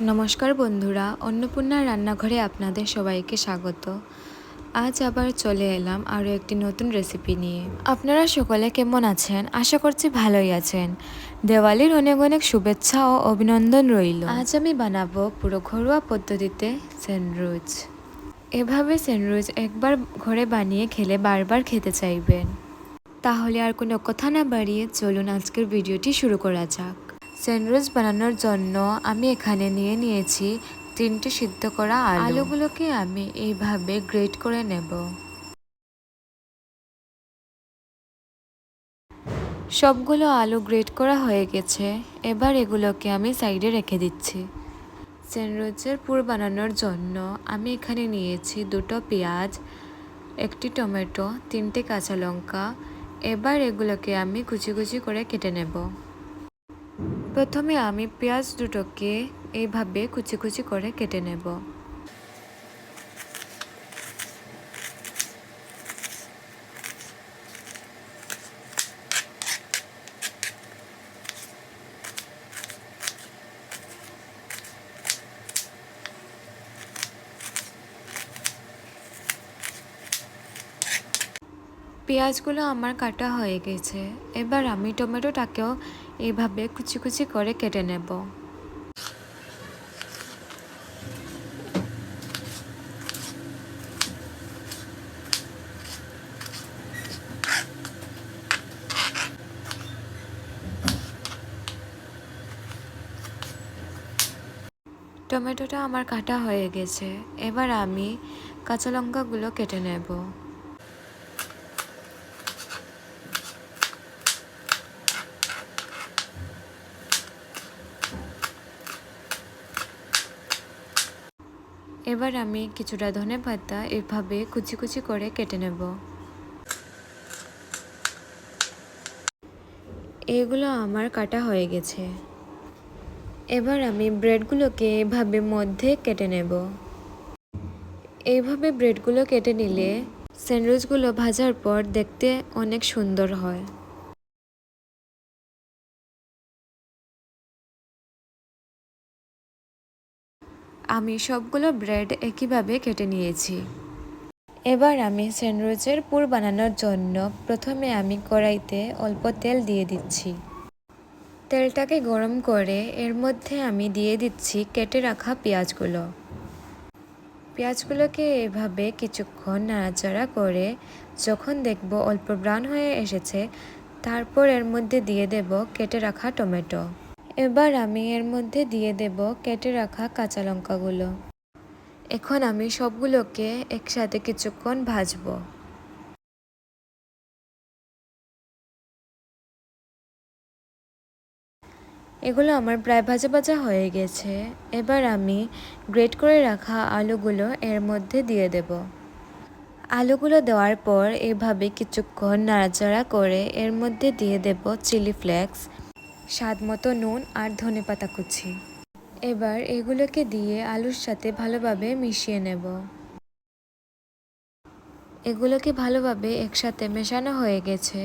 নমস্কার বন্ধুরা অন্নপূর্ণা রান্নাঘরে আপনাদের সবাইকে স্বাগত। আজ আবার চলে এলাম আরও একটি নতুন রেসিপি নিয়ে। আপনারা সকলে কেমন আছেন? আশা করছি ভালোই আছেন। দেওয়ালির অনেক অনেক শুভেচ্ছা ও অভিনন্দন রইল। আজ আমি বানাবো পুরো ঘরোয়া পদ্ধতিতে স্যান্ডউইচ। এভাবে স্যান্ডউইচ একবার ঘরে বানিয়ে খেলে বারবার খেতে চাইবেন। তাহলে আর কোনো কথা না বাড়িয়ে চলুন আজকের ভিডিওটি শুরু করা যাক। স্যান্ডউইচ বানানোর জন্য আমি এখানে নিয়ে নিয়েছি তিনটে সিদ্ধ করা আলু। আলুগুলোকে আমি এইভাবে গ্রেট করে নেব। সবগুলো আলু গ্রেট করা হয়ে গেছে। এবার এগুলোকে আমি সাইডে রেখে দিচ্ছি। স্যান্ডউইচের পুর বানানোর জন্য আমি এখানে নিয়েছি দুটো পেঁয়াজ, একটি টমেটো, তিনটে কাঁচা লঙ্কা। এবার এগুলোকে আমি কুচি কুচি করে কেটে নেব। প্রথমে আমি পেঁয়াজ দুটোকে এইভাবে কুচি কুচি করে কেটে নেব। পেঁয়াজগুলো আমার কাটা হয়ে গেছে। এবার আমি টমেটোটাকেও এইভাবে কুচি কুচি করে কেটে নেব। টমেটোটা আমার কাটা হয়ে গেছে। এবার আমি কাঁচা লঙ্কাগুলো কেটে নেব। এবার আমি কিছুটা ধনে পাতা এভাবে কুচি কুচি করে কেটে নেব। এগুলো আমার কাটা হয়ে গেছে। এবার আমি ব্রেডগুলোকে এভাবে মধ্যে কেটে নেব। এইভাবে ব্রেডগুলো কেটে নিলে স্যান্ডউইচগুলো ভাজার পর দেখতে অনেক সুন্দর হয়। আমি সবগুলো ব্রেড একইভাবে কেটে নিয়েছি। এবার আমি স্যান্ডউইচের পুর বানানোর জন্য প্রথমে আমি কড়াইতে অল্প তেল দিয়ে দিচ্ছি। তেলটাকে গরম করে এর মধ্যে আমি দিয়ে দিচ্ছি কেটে রাখা পেঁয়াজগুলো। পেঁয়াজগুলোকে এভাবে কিছুক্ষণ নাড়াচাড়া করে যখন দেখব অল্প ব্রাউন হয়ে এসেছে, তারপর এর মধ্যে দিয়ে দেব কেটে রাখা টমেটো। এবার আমি এর মধ্যে দিয়ে দেব কেটে রাখা কাঁচা লঙ্কাগুলো। এখন আমি সবগুলোকে একসাথে কিছুক্ষণ ভাজবো। এগুলো আমার প্রায় ভাজা ভাজা হয়ে গেছে। এবার আমি গ্রেট করে রাখা আলুগুলো এর মধ্যে দিয়ে দেব। আলুগুলো দেওয়ার পর এভাবে কিছুক্ষণ নাড়াচাড়া করে এর মধ্যে দিয়ে দেব চিলি ফ্লেক্স স্বাদ মতো নুন আর ধনে পাতা কুচি। এবার এগুলোকে দিয়ে আলুর সাথে ভালোভাবে মিশিয়ে নেব। এগুলোকে ভালোভাবে একসাথে মেশানো হয়ে গেছে।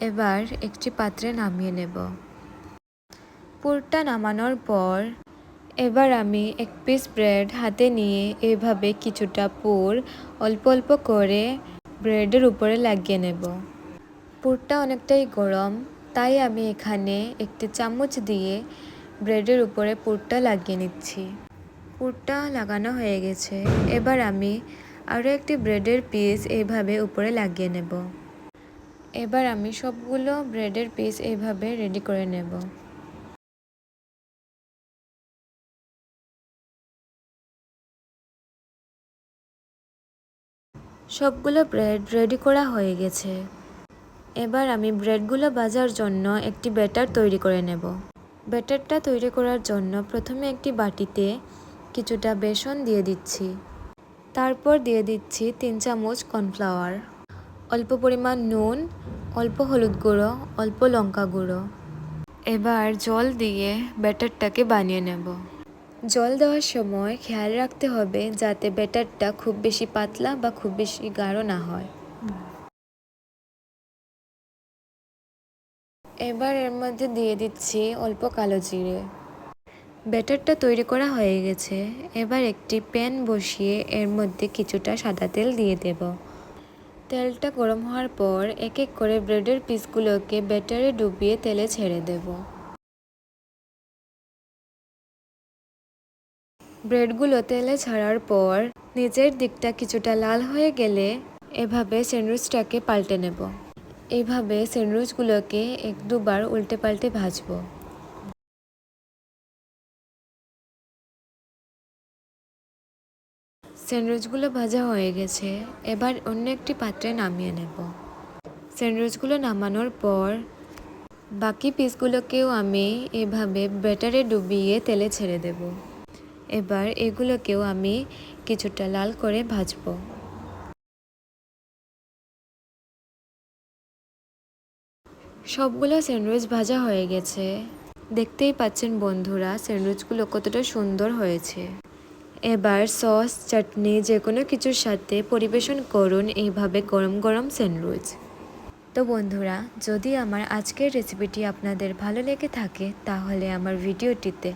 এবার একটি পাত্রে নামিয়ে নেব। পুরটা নামানোর পর এবার আমি এক পিস ব্রেড হাতে নিয়ে এভাবে কিছুটা পুর অল্প অল্প করে ব্রেডের উপরে লাগিয়ে নেব। পুরটা অনেকটাই গরম তাই আমি এখানে একটি চামচ দিয়ে ব্রেডের উপরে পুরটা লাগিয়ে নিচ্ছি। পুরটা লাগানো হয়ে গেছে। এবার আমি আরও একটি ব্রেডের পিস এইভাবে উপরে লাগিয়ে নেব। এবার আমি সবগুলো ব্রেডের পিস এইভাবে রেডি করে নেব। সবগুলো ব্রেড রেডি করা হয়ে গেছে। এবার আমি ব্রেডগুলো বাজার জন্য একটি ব্যাটার তৈরি করে নেব। ব্যাটারটা তৈরি করার জন্য প্রথমে একটি বাটিতে কিছুটা বেসন দিয়ে দিচ্ছি। তারপর দিয়ে দিচ্ছি তিন চামচ কর্নফ্লাওয়ার, অল্প পরিমাণ নুন, অল্প হলুদ গুঁড়ো, অল্প লঙ্কা গুঁড়ো। এবার জল দিয়ে ব্যাটারটাকে বানিয়ে নেব। জল দেওয়ার সময় খেয়াল রাখতে হবে যাতে ব্যাটারটা খুব বেশি পাতলা বা খুব বেশি গাঢ় না হয়। এবার এর মধ্যে দিয়ে দিচ্ছি অল্প কালো জিরে। ব্যাটারটা তৈরি করা হয়ে গেছে। এবার একটি প্যান বসিয়ে এর মধ্যে কিছুটা সাদা তেল দিয়ে দেব। তেলটা গরম হওয়ার পর এক এক করে ব্রেডের পিসগুলোকে ব্যাটারে ডুবিয়ে তেলে ছেড়ে দেব। ব্রেডগুলো তেলে ছাড়ার পর নিচের দিকটা কিছুটা লাল হয়ে গেলে এভাবে স্যান্ডউইচটাকে পাল্টে নেব। এইভাবে স্যান্ডউইচগুলোকে এক দুবার উল্টে পাল্টে ভাজবো। স্যান্ডউইচগুলো ভাজা হয়ে গেছে, এবার অন্য একটি পাত্রে নামিয়ে নেব। স্যান্ডউইচগুলো নামানোর পর বাকি পিসগুলোকেও আমি এভাবে ব্যাটারে ডুবিয়ে তেলে ছেড়ে দেব। এবার এগুলোকেও আমি কিছুটা লাল করে ভাজবো। সবগুলো স্যান্ডউইচ ভাজা হয়ে গেছে। দেখতেই পাচ্ছেন বন্ধুরা, স্যান্ডউইচগুলো কতটা সুন্দর হয়েছে। এবার সস, চাটনি যে কোনো কিছুর সাথে পরিবেশন করুন এইভাবে গরম গরম স্যান্ডউইচ। তো বন্ধুরা, যদি আমার আজকের রেসিপিটি আপনাদের ভালো লেগে থাকে, তাহলে আমার ভিডিওটিতে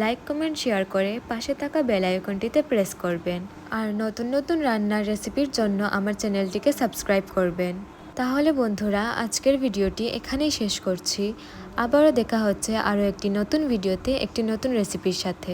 লাইক, কমেন্ট, শেয়ার করে পাশে থাকা বেল আইকনটিতে প্রেস করবেন। আর নতুন নতুন রান্নার রেসিপির জন্য আমার চ্যানেলটিকে সাবস্ক্রাইব করবেন। তাহলে বন্ধুরা, আজকের ভিডিওটি এখানেই শেষ করছি। আবারও দেখা হচ্ছে আরও একটি নতুন ভিডিওতে, একটি নতুন রেসিপির সাথে।